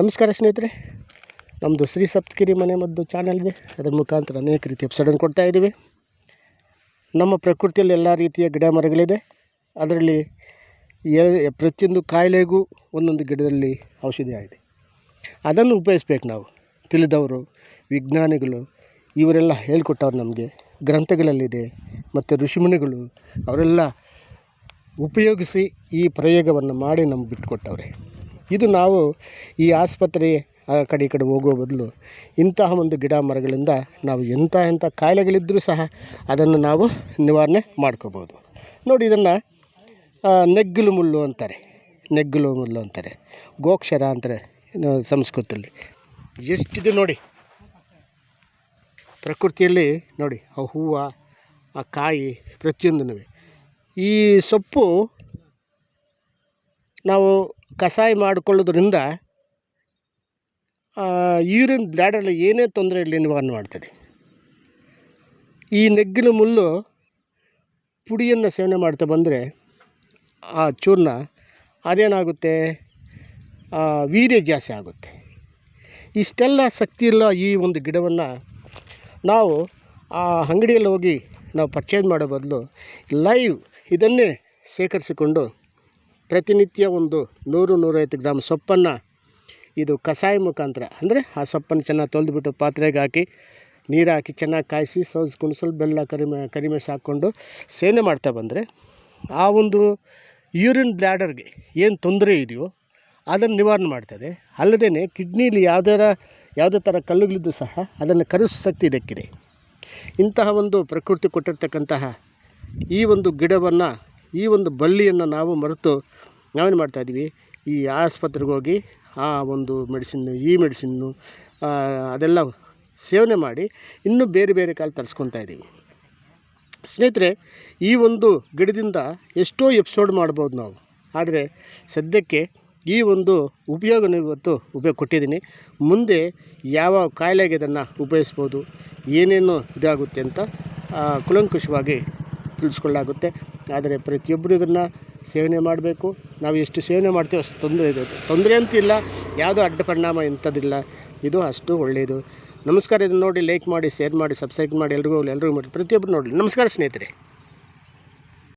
ನಮಸ್ಕಾರ ಸ್ನೇಹಿತರೆ ನಮ್ಮದು ಶ್ರೀ ಸಪ್ತಗಿರಿ ಮನೆ ಮದ್ದು ಚಾನಲ್ ಇದೆ. ಅದರ ಮುಖಾಂತರ ಅನೇಕ ರೀತಿಯ ಎಪಿಸೋಡನ್ನು ಕೊಡ್ತಾ ಇದ್ದೀವಿ. ನಮ್ಮ ಪ್ರಕೃತಿಯಲ್ಲಿ ಎಲ್ಲ ರೀತಿಯ ಗಿಡ ಮರಗಳಿದೆ. ಅದರಲ್ಲಿ ಪ್ರತಿಯೊಂದು ಕಾಯಿಲೆಗೂ ಒಂದೊಂದು ಗಿಡದಲ್ಲಿ ಔಷಧಿ ಆಗಿದೆ. ಅದನ್ನು ಉಪಯೋಗಿಸ್ಬೇಕು ನಾವು. ತಿಳಿದವರು, ವಿಜ್ಞಾನಿಗಳು, ಇವರೆಲ್ಲ ಹೇಳ್ಕೊಟ್ಟವ್ರು ನಮಗೆ. ಗ್ರಂಥಗಳಲ್ಲಿದೆ ಮತ್ತು ಋಷಿಮುನಿಗಳು, ಅವರೆಲ್ಲ ಉಪಯೋಗಿಸಿ ಈ ಪ್ರಯೋಗವನ್ನು ಮಾಡಿ ನಮ್ಗೆ ಬಿಟ್ಟುಕೊಟ್ಟವ್ರೆ ಇದು ನಾವು ಈ ಆಸ್ಪತ್ರೆ, ಆ ಕಡೆ ಈ ಕಡೆ ಹೋಗೋ ಬದಲು ಇಂತಹ ಒಂದು ಗಿಡ ಮರಗಳಿಂದ ನಾವು ಎಂಥ ಎಂಥ ಕಾಯಿಲೆಗಳಿದ್ದರೂ ಸಹ ಅದನ್ನು ನಾವು ನಿವಾರಣೆ ಮಾಡ್ಕೋಬೋದು. ನೋಡಿ ಇದನ್ನು ನೆಗ್ಗಲು ಮುಳ್ಳು ಅಂತಾರೆ. ನೆಗ್ಗಲು ಮುಳ್ಳು ಅಂತಾರೆ. ಗೋಕ್ಷರ ಅಂತಾರೆ ಸಂಸ್ಕೃತದಲ್ಲಿ. ಎಷ್ಟಿದೆ ನೋಡಿ. ಪ್ರಕೃತಿಯಲ್ಲಿ ನೋಡಿ, ಆ ಹೂವು, ಆ ಕಾಯಿ ಪ್ರತಿಯೊಂದೂ ಈ ಸೊಪ್ಪು ನಾವು ಕಷಾಯ ಮಾಡಿಕೊಳ್ಳೋದ್ರಿಂದ ಯೂರಿನ್ ಬ್ಲ್ಯಾಡಲ್ಲಿ ಏನೇ ತೊಂದರೆ ಇರಲಿ ನಿವಾರಣೆ ಮಾಡ್ತದೆ ಈ ನೆಗ್ಗಿನ ಮುಳ್ಳು ಪುಡಿಯನ್ನು ಸೇವನೆ ಮಾಡ್ತಾ ಬಂದರೆ ಆ ಚೂರ್ಣ ಅದೇನಾಗುತ್ತೆ? ವೀರ್ಯ ಜಾಸ್ತಿ ಆಗುತ್ತೆ. ಇಷ್ಟೆಲ್ಲ ಶಕ್ತಿ ಇಲ್ಲ ಈ ಒಂದು ಗಿಡವನ್ನು. ನಾವು ಆ ಅಂಗಡಿಯಲ್ಲಿ ಹೋಗಿ ನಾವು ಪರ್ಚೇಸ್ ಮಾಡೋ ಬದಲು ಲೈವ್ ಇದನ್ನೇ ಶೇಖರಿಸಿಕೊಂಡು ಪ್ರತಿನಿತ್ಯ ಒಂದು ನೂರು ನೂರೈವತ್ತು ಗ್ರಾಮ್ ಸೊಪ್ಪನ್ನು ಇದು ಕಷಾಯ ಮುಖಾಂತರ, ಅಂದರೆ ಆ ಸೊಪ್ಪನ್ನು ಚೆನ್ನಾಗಿ ತೊಳೆದ್ಬಿಟ್ಟು ಪಾತ್ರೆಗೆ ಹಾಕಿ, ನೀರು ಹಾಕಿ ಚೆನ್ನಾಗಿ ಕಾಯಿಸಿ ಸೋಸ್ಕೊಂಡು ಸ್ವಲ್ಪ ಬೆಲ್ಲ ಕರಿಮೆ ಕರಿಮೆ ಹಾಕ್ಕೊಂಡು ಸೇವನೆ ಮಾಡ್ತಾ ಬಂದರೆ ಆ ಒಂದು ಯೂರಿನ್ ಬ್ಲ್ಯಾಡರ್ಗೆ ಏನು ತೊಂದರೆ ಇದೆಯೋ ಅದನ್ನು ನಿವಾರಣೆ ಮಾಡ್ತದೆ ಅಲ್ಲದೆ ಕಿಡ್ನಿಲಿ ಯಾವುದರ, ಯಾವುದೇ ಥರ ಕಲ್ಲುಗಳಿದ್ದು ಸಹ ಅದನ್ನು ಕರೆಸೋ ಶಕ್ತಿ ಇದಕ್ಕಿದೆ. ಇಂತಹ ಒಂದು ಪ್ರಕೃತಿ ಕೊಟ್ಟಿರ್ತಕ್ಕಂತಹ ಈ ಒಂದು ಗಿಡವನ್ನು ಈ ಒಂದು ಬಳ್ಳಿಯನ್ನು ನಾವು ಮರೆತು ನಾವೇನು ಇದ್ದೀವಿ? ಈ ಆಸ್ಪತ್ರೆಗೆ ಹೋಗಿ ಆ ಒಂದು ಮೆಡಿಸಿನ್ನು ಈ ಮೆಡಿಸಿನ್ನು ಅದೆಲ್ಲ ಸೇವನೆ ಮಾಡಿ ಇನ್ನೂ ಬೇರೆ ಬೇರೆ ಕಾಲ ತರಿಸ್ಕೊತಾ ಇದ್ದೀವಿ. ಸ್ನೇಹಿತರೆ, ಈ ಒಂದು ಗಿಡದಿಂದ ಎಷ್ಟೋ ಎಪಿಸೋಡ್ ಮಾಡ್ಬೋದು ನಾವು. ಆದರೆ ಸದ್ಯಕ್ಕೆ ಈ ಒಂದು ಉಪಯೋಗನ ಇವತ್ತು ಉಪಯೋಗ ಕೊಟ್ಟಿದ್ದೀನಿ. ಮುಂದೆ ಯಾವ ಕಾಯಿಲೆಗೆ ಇದನ್ನು ಉಪಯೋಗಿಸ್ಬೋದು, ಏನೇನು ಇದಾಗುತ್ತೆ ಅಂತ ಕೂಲಂಕುಷವಾಗಿ ತಿಳಿಸ್ಕೊಳ್ಳಾಗುತ್ತೆ ಆದರೆ ಪ್ರತಿಯೊಬ್ಬರು ಇದನ್ನು ಸೇವನೆ ಮಾಡಬೇಕು. ನಾವು ಎಷ್ಟು ಸೇವನೆ ಮಾಡ್ತೀವೋ ಅಷ್ಟು ತೊಂದರೆ ಇದೆ. ತೊಂದರೆ ಅಂತಿಲ್ಲ ಯಾವುದೋ ಅಡ್ಡ ಪರಿಣಾಮ ಇಂಥದ್ದಿಲ್ಲ. ಇದು ಅಷ್ಟು ಒಳ್ಳೆಯದು. ನಮಸ್ಕಾರ, ಇದನ್ನು ನೋಡಿ ಲೈಕ್ ಮಾಡಿ ಶೇರ್ ಮಾಡಿ ಸಬ್ಸ್ಕ್ರೈಬ್ ಮಾಡಿ, ಎಲ್ರಿಗೂ ಎಲ್ರಿಗೂ ಮಾಡಿ ಪ್ರತಿಯೊಬ್ಬರು ನೋಡಿ ನಮಸ್ಕಾರ ಸ್ನೇಹಿತರೆ.